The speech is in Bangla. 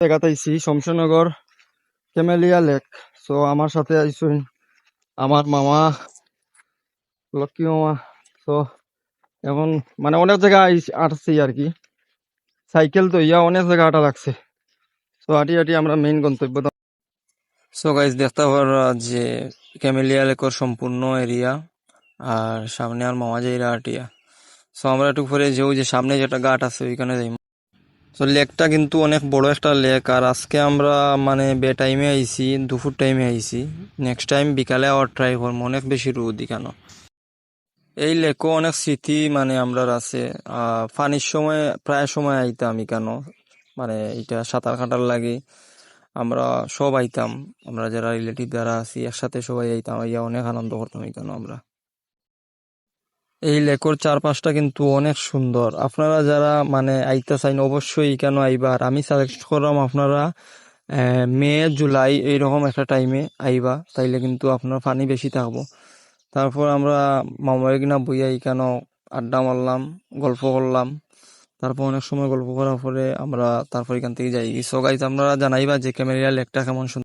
দেখাতাইছি শমশনগর ক্যামেলিয়া লেক। সো আমার সাথে আইসুন আমার মামা, লক্ষ্মী মামা। তো এখন মানে অনেক জায়গা আটছি আর কি। সাইকেল তো ইয়া অনেক জায়গা আটা লাগছে। তো হাঁটি হাঁটি আমরা মেইন গন্তব্য সো গাইজ দেখতে পারা যে ক্যামেলিয়া লেকের সম্পূর্ণ এরিয়া আর সামনে আর মামা যাইরা আটিয়া সো আমরা একটু পরে যেও যে সামনে যেটা ঘাট আছে, ওইখানে যাই। তো লেকটা কিন্তু অনেক বড় একটা লেক আর আজকে আমরা মানে বে টাইমে আইছি, দুপুর টাইমে আইছি। নেক্সট টাইম বিকালে আবার ট্রাই করব, অনেক বেশি রোদ কেন এই লেকও অনেক স্মৃতি মানে আমরা আছে। পানির সময়, প্রায় সময় আইতাম কেন মানে এটা সাঁতার কাটার লাগে। আমরা সব আইতাম। আমরা যারা রিলেটিভ যারা আছি, একসাথে সবাই আইতাম। আইয়া অনেক আনন্দ করতাম কেন আমরা। এই লেকর চারপাশটা কিন্তু অনেক সুন্দর। আপনারা যারা মানে আইতে চাইন অবশ্যই কেন আইবা আর আমি সাজেস্ট করলাম আপনারা মে, জুলাই এইরকম একটা টাইমে আইবা, তাইলে কিন্তু আপনার পানি বেশি থাকব। তারপর আমরা মামার কিনা বইয়া কেন আড্ডা মারলাম, গল্প করলাম। তারপর অনেক সময় গল্প করার পরে আমরা তারপর এখান থেকে যাই। সো গাইজ আপনারা জানাইবা যে ক্যামেরিয়া লেকটা কেমন